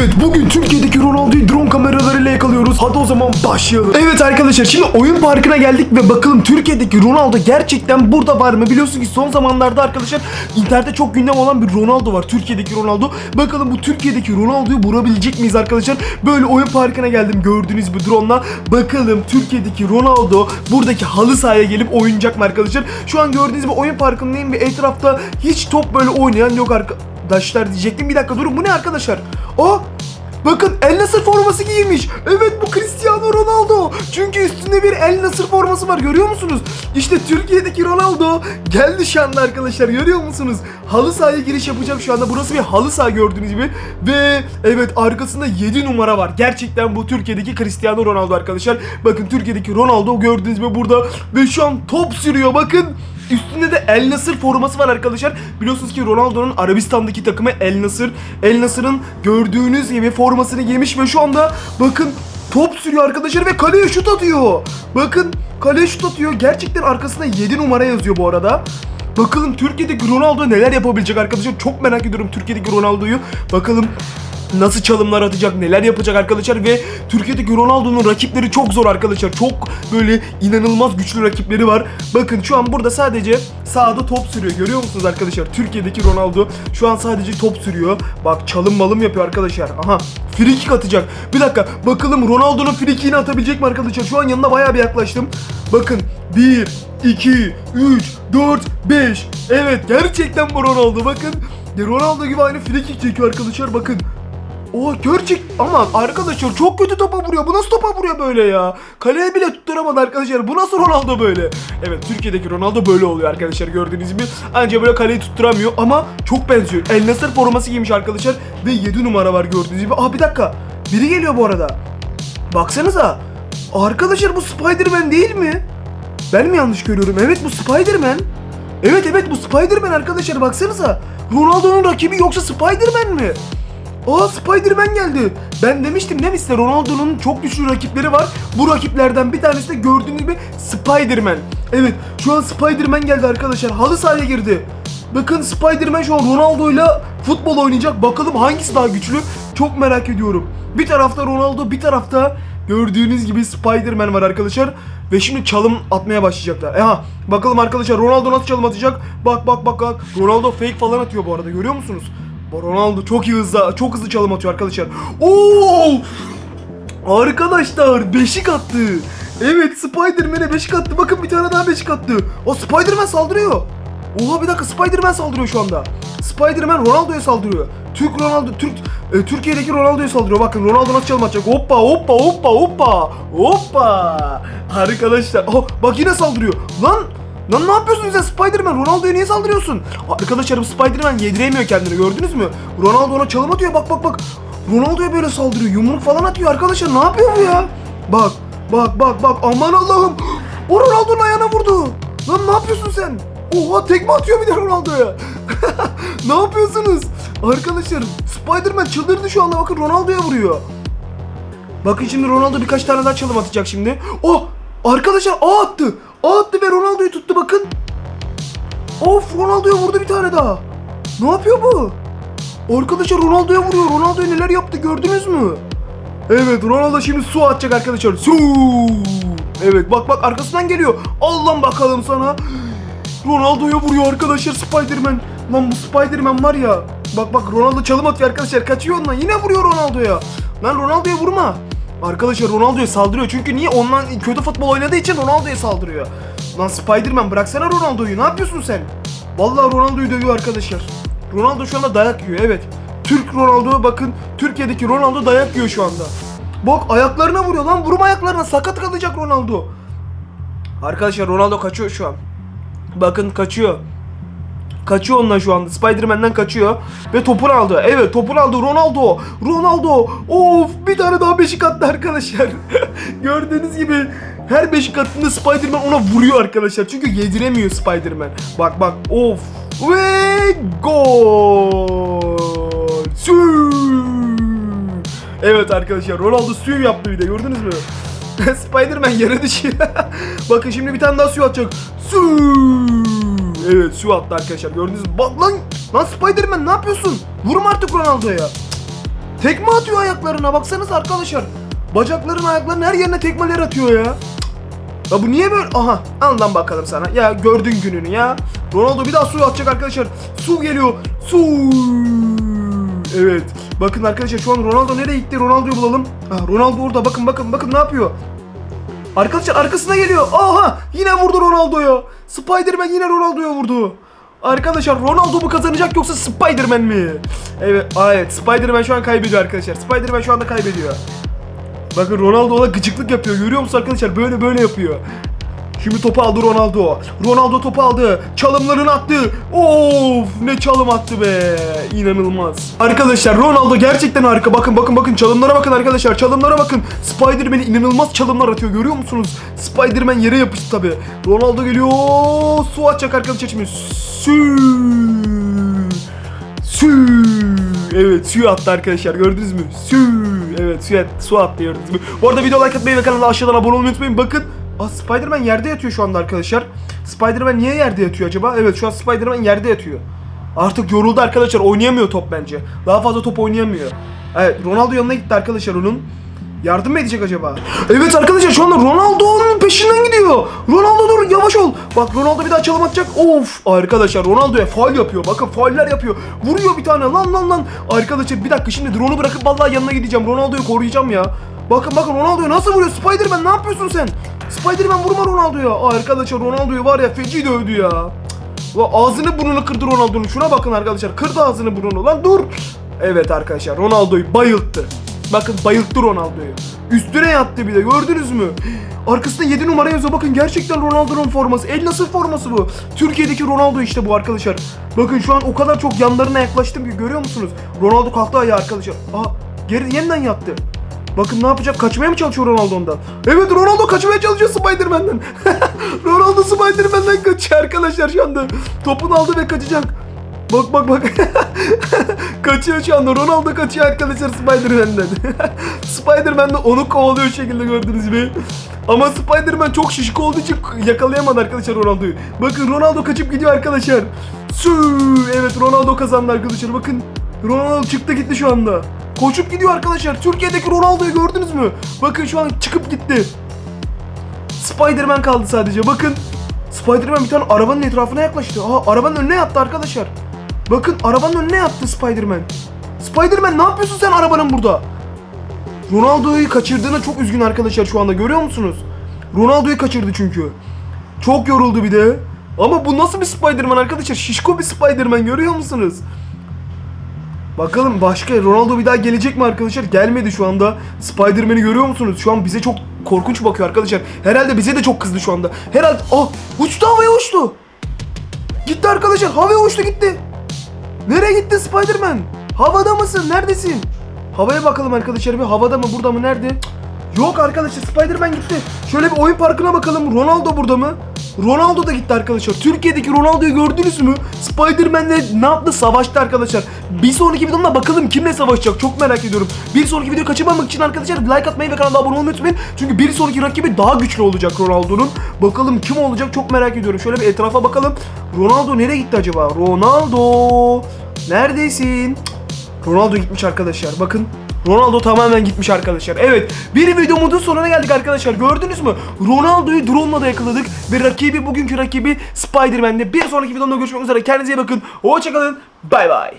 Evet bugün Türkiye'deki Ronaldo'yu drone kameralarıyla yakalıyoruz. Hadi o zaman başlayalım. Evet arkadaşlar şimdi oyun parkına geldik ve bakalım Türkiye'deki Ronaldo gerçekten burada var mı? Biliyorsun ki son zamanlarda arkadaşlar internette çok gündem olan bir Ronaldo var. Türkiye'deki Ronaldo. Bakalım bu Türkiye'deki Ronaldo'yu vurabilecek miyiz arkadaşlar? Böyle oyun parkına geldim gördüğünüz bu drone'la. Bakalım Türkiye'deki Ronaldo buradaki halı sahaya gelip oynayacak mı arkadaşlar? Şu an gördüğünüz gibi oyun parkındayım ve etrafta hiç top böyle oynayan yok arkadaşlar diyecektim. Bir dakika durun bu ne arkadaşlar? Aa Bakın El Nasır forması giymiş. Evet bu Cristiano Ronaldo. Çünkü üstünde bir El Nasır forması var görüyor musunuz? İşte Türkiye'deki Ronaldo geldi şu anda arkadaşlar görüyor musunuz? Halı sahaya giriş yapacağım şu anda. Burası bir halı saha gördüğünüz gibi. Ve evet arkasında 7 numara var. Gerçekten bu Türkiye'deki Cristiano Ronaldo arkadaşlar. Bakın Türkiye'deki Ronaldo gördüğünüz gibi burada. Ve şu an top sürüyor bakın. Üstünde de El Nasır forması var arkadaşlar. Biliyorsunuz ki Ronaldo'nun Arabistan'daki takımı El Nasır. El Nasır'ın gördüğünüz gibi formasını giymiş ve şu anda bakın top sürüyor arkadaşlar ve kaleye şut atıyor. Bakın kaleye şut atıyor. Gerçekten arkasında 7 numara yazıyor bu arada. Bakalım Türkiye'deki Ronaldo neler yapabilecek arkadaşlar. Çok merak ediyorum Türkiye'deki Ronaldo'yu. Bakalım nasıl çalımlar atacak, neler yapacak arkadaşlar ve Türkiye'deki Ronaldo'nun rakipleri çok zor arkadaşlar. Çok böyle inanılmaz güçlü rakipleri var. Bakın şu an burada sadece sağda top sürüyor. Görüyor musunuz arkadaşlar? Türkiye'deki Ronaldo şu an sadece top sürüyor. Bak çalım malım yapıyor arkadaşlar. Aha free atacak. Bir dakika bakalım Ronaldo'nun free atabilecek mi arkadaşlar? Şu an yanına bayağı bir yaklaştım. Bakın 1, 2, 3, 4, 5. Evet gerçekten bu Ronaldo bakın. Ronaldo gibi aynı free kick çekiyor arkadaşlar bakın. O gerçek ama arkadaşlar çok kötü topa vuruyor. Bu nasıl topa vuruyor böyle ya? Kaleye bile tutturamadı arkadaşlar. Bu nasıl Ronaldo böyle? Evet Türkiye'deki Ronaldo böyle oluyor arkadaşlar gördüğünüz gibi. Anca böyle kaleyi tutturamıyor ama çok benziyor. El Nasır forması giymiş arkadaşlar ve 7 numara var gördüğünüz gibi. Aa bir dakika. Biri geliyor bu arada. Baksanıza. Arkadaşlar bu Spider-Man değil mi? Ben mi yanlış görüyorum? Evet bu Spider-Man. Evet evet bu Spider-Man arkadaşlar baksanıza. Ronaldo'nun rakibi yoksa Spider-Man mi? Aa Spider-Man geldi. Ben demiştim mi size Ronaldo'nun çok güçlü rakipleri var. Bu rakiplerden bir tanesi de gördüğünüz gibi Spider-Man. Evet şu an Spider-Man geldi arkadaşlar. Halı sahaya girdi. Bakın Spider-Man şu an Ronaldo'yla futbol oynayacak. Bakalım hangisi daha güçlü? Çok merak ediyorum. Bir tarafta Ronaldo, bir tarafta gördüğünüz gibi Spider-Man var arkadaşlar. Ve şimdi çalım atmaya başlayacaklar. Aha bakalım arkadaşlar Ronaldo nasıl çalım atacak? Bak bak bak bak. Ronaldo fake falan atıyor bu arada görüyor musunuz? Ronaldo çok iyi hızlı, çok hızlı çalım atıyor arkadaşlar. Oo! Arkadaşlar beşik attı. Evet Spider-Man'e beşik attı. Bakın bir tane daha beşik attı. O Spider-Man saldırıyor. Oha bir dakika Spider-Man saldırıyor şu anda. Spider-Man Ronaldo'ya saldırıyor. Türk Ronaldo, Türk e, Türkiye'deki Ronaldo'ya saldırıyor. Bakın Ronaldo nasıl çalım atacak. Hoppa hoppa hoppa hoppa. Hoppa. Arkadaşlar. Oh, bak yine saldırıyor. Lan Lan ne yapıyorsun sen Spider-Man? Ronaldo'ya niye saldırıyorsun? Arkadaşlarım Spider-Man yediremiyor kendini gördünüz mü? Ronaldo ona çalım atıyor bak bak bak. Ronaldo'ya böyle saldırıyor. Yumruk falan atıyor arkadaşlar. Ne yapıyor bu ya? Bak bak bak bak aman Allah'ım. O Ronaldo'nun ayağına vurdu. Lan ne yapıyorsun sen? Oha tekme atıyor bir de Ronaldo'ya. ne yapıyorsunuz? Arkadaşlar Spider-Man çıldırdı şu anda bakın Ronaldo'ya vuruyor. Bakın şimdi Ronaldo birkaç tane daha çalım atacak şimdi. Oh! Arkadaşlar A attı. A attı ve Ronaldo'yu tuttu bakın. Of Ronaldo'ya vurdu bir tane daha. Ne yapıyor bu? Arkadaşlar Ronaldo'ya vuruyor. Ronaldo'ya neler yaptı gördünüz mü? Evet Ronaldo şimdi su atacak arkadaşlar. Su. Evet bak bak arkasından geliyor. Allah'ım bakalım sana. Ronaldo'ya vuruyor arkadaşlar Spider-Man. Lan bu Spider-Man var ya. Bak bak Ronaldo çalım atıyor arkadaşlar. Kaçıyor ondan. Yine vuruyor Ronaldo'ya. Lan Ronaldo'ya vurma. Arkadaşlar Ronaldo'ya saldırıyor. Çünkü niye? Ondan kötü futbol oynadığı için Ronaldo'ya saldırıyor. Lan Spider-Man bıraksana Ronaldo'yu. Ne yapıyorsun sen? Vallahi Ronaldo'yu dövüyor arkadaşlar. Ronaldo şu anda dayak yiyor. Evet. Türk Ronaldo'ya bakın. Türkiye'deki Ronaldo dayak yiyor şu anda. Bak ayaklarına vuruyor lan. Vurma ayaklarına. Sakat kalacak Ronaldo. Arkadaşlar Ronaldo kaçıyor şu an. Bakın kaçıyor. Kaçıyor ondan şu anda. Spider-Man'den kaçıyor. Ve topunu aldı. Evet topunu aldı. Ronaldo. Ronaldo. Of bir tane daha beşik attı arkadaşlar. Gördüğünüz gibi her beşik attığında Spider-Man ona vuruyor arkadaşlar. Çünkü yediremiyor Spider-Man. Bak bak. Of. Ve gol. Sü. Evet arkadaşlar Ronaldo suyu yaptı bir de gördünüz mü? Spider-Man yere düşüyor. Bakın şimdi bir tane daha su atacak. Su. Evet su attı arkadaşlar gördünüz mü? Bak lan. Lan Spider-Man ne yapıyorsun? Vurma artık Ronaldo'ya. Tekme atıyor ayaklarına baksanız arkadaşlar. Bacakların ayaklarının her yerine tekmeler atıyor ya. Ya bu niye böyle? Aha al bakalım sana. Ya gördün gününü ya. Ronaldo bir daha su atacak arkadaşlar. Su geliyor. Su. Evet. Bakın arkadaşlar şu an Ronaldo nereye gitti? Ronaldo'yu bulalım. Ah, Ronaldo orada. Bakın bakın bakın ne yapıyor? Arkadaşlar arkasına geliyor. Aha yine vurdu Ronaldo'ya. Spider-Man yine Ronaldo'ya vurdu. Arkadaşlar Ronaldo mu kazanacak yoksa Spider-Man mi? Evet, evet Spider-Man şu an kaybediyor arkadaşlar. Spider-Man şu anda kaybediyor. Bakın Ronaldo ona gıcıklık yapıyor. Görüyor musun arkadaşlar? Böyle böyle yapıyor. Şimdi topu aldı Ronaldo. Ronaldo topu aldı. Çalımlarını attı. Of ne çalım attı be. İnanılmaz. Arkadaşlar Ronaldo gerçekten harika. Bakın bakın bakın çalımlara bakın arkadaşlar. Çalımlara bakın. Spider-Man inanılmaz çalımlar atıyor. Görüyor musunuz? Spider-Man yere yapıştı tabi. Ronaldo geliyor. Su atacak arkadaşlar şimdi. Sü. Sü. Evet suyu attı arkadaşlar gördünüz mü? Sü. Evet suya, su attı gördünüz mü? Bu arada video like atmayı ve kanala aşağıdan abone olmayı unutmayın. Bakın Aa, Spider-Man yerde yatıyor şu anda arkadaşlar. Spider-Man niye yerde yatıyor acaba? Evet şu an Spider-Man yerde yatıyor. Artık yoruldu arkadaşlar oynayamıyor top bence. Daha fazla top oynayamıyor. Evet Ronaldo yanına gitti arkadaşlar onun. Yardım mı edecek acaba? Evet arkadaşlar şu anda Ronaldo'nun peşinden gidiyor. Ronaldo dur yavaş ol. Bak Ronaldo bir daha çalım atacak. Of arkadaşlar Ronaldo'ya faul yapıyor. Bakın fauller yapıyor. Vuruyor bir tane lan lan lan. Arkadaşlar bir dakika şimdi drone'u bırakıp vallahi yanına gideceğim. Ronaldo'yu koruyacağım ya. Bakın bakın Ronaldo'ya nasıl vuruyor? Spider-Man ne yapıyorsun sen? Spider-Man vurma Ronaldo'ya. Arkadaşlar Ronaldo'yu var ya feci dövdü ya. Ulan ağzını burnunu kırdı Ronaldo'nun. Şuna bakın arkadaşlar. Kırdı ağzını burnunu. Lan dur. Evet arkadaşlar Ronaldo'yu bayılttı. Bakın bayılttı Ronaldo'yu. Üstüne yattı bir de gördünüz mü? Arkasında 7 numara yazıyor. Bakın gerçekten Ronaldo'nun forması. El nasıl forması bu? Türkiye'deki Ronaldo işte bu arkadaşlar. Bakın şu an o kadar çok yanlarına yaklaştım ki görüyor musunuz? Ronaldo kalktı ayağa arkadaşlar. Aa geri yeniden yattı. Bakın ne yapacak? Kaçmaya mı çalışıyor Ronaldo ondan? Evet Ronaldo kaçmaya çalışıyor Spider-Man'den. Ronaldo Spider-Man'den kaçıyor arkadaşlar şu anda. Topunu aldı ve kaçacak. Bak bak bak. kaçıyor şu anda. Ronaldo kaçıyor arkadaşlar Spider-Man'den. Spider-Man de onu kovalıyor şekilde gördünüz mü? Ama Spider-Man çok şişik olduğu için yakalayamadı arkadaşlar Ronaldo'yu. Bakın Ronaldo kaçıp gidiyor arkadaşlar. Sü Evet Ronaldo kazandı arkadaşlar. Bakın Ronaldo çıktı gitti şu anda. Koşup gidiyor arkadaşlar. Türkiye'deki Ronaldo'yu gördünüz mü? Bakın şu an çıkıp gitti. Spider-Man kaldı sadece. Bakın. Spider-Man bir tane arabanın etrafına yaklaştı. Aha arabanın önüne yattı arkadaşlar. Bakın arabanın önüne yattı Spider-Man. Spider-Man ne yapıyorsun sen arabanın burada? Ronaldo'yu kaçırdığına çok üzgün arkadaşlar şu anda görüyor musunuz? Ronaldo'yu kaçırdı çünkü. Çok yoruldu bir de. Ama bu nasıl bir Spider-Man arkadaşlar? Şişko bir Spider-Man görüyor musunuz? Bakalım başka Ronaldo bir daha gelecek mi arkadaşlar? Gelmedi şu anda. Spider-Man'i görüyor musunuz? Şu an bize çok korkunç bakıyor arkadaşlar. Herhalde bize de çok kızdı şu anda. Herhalde ah uçtu havaya uçtu. Gitti arkadaşlar havaya uçtu gitti. Nereye gitti Spider-Man? Havada mısın? Neredesin? Havaya bakalım arkadaşlar bir havada mı burada mı nerede? Yok arkadaşlar Spider-Man gitti. Şöyle bir oyun parkına bakalım. Ronaldo burada mı? Ronaldo da gitti arkadaşlar. Türkiye'deki Ronaldo'yu gördünüz mü? Spider-Man'le ne yaptı? Savaştı arkadaşlar. Bir sonraki videomda bakalım kimle savaşacak. Çok merak ediyorum. Bir sonraki videoyu kaçırmamak için arkadaşlar like atmayı ve kanala abone olmayı unutmayın. Çünkü bir sonraki rakibi daha güçlü olacak Ronaldo'nun. Bakalım kim olacak çok merak ediyorum. Şöyle bir etrafa bakalım. Ronaldo nereye gitti acaba? Ronaldo neredesin? Ronaldo gitmiş arkadaşlar. Bakın Ronaldo tamamen gitmiş arkadaşlar. Evet bir videomuzun sonuna geldik arkadaşlar. Gördünüz mü? Ronaldo'yu drone'la da yakaladık. Ve rakibi bugünkü rakibi Spider-Man'de. Bir sonraki videomda görüşmek üzere. Kendinize iyi bakın. Hoşçakalın. Bay bay.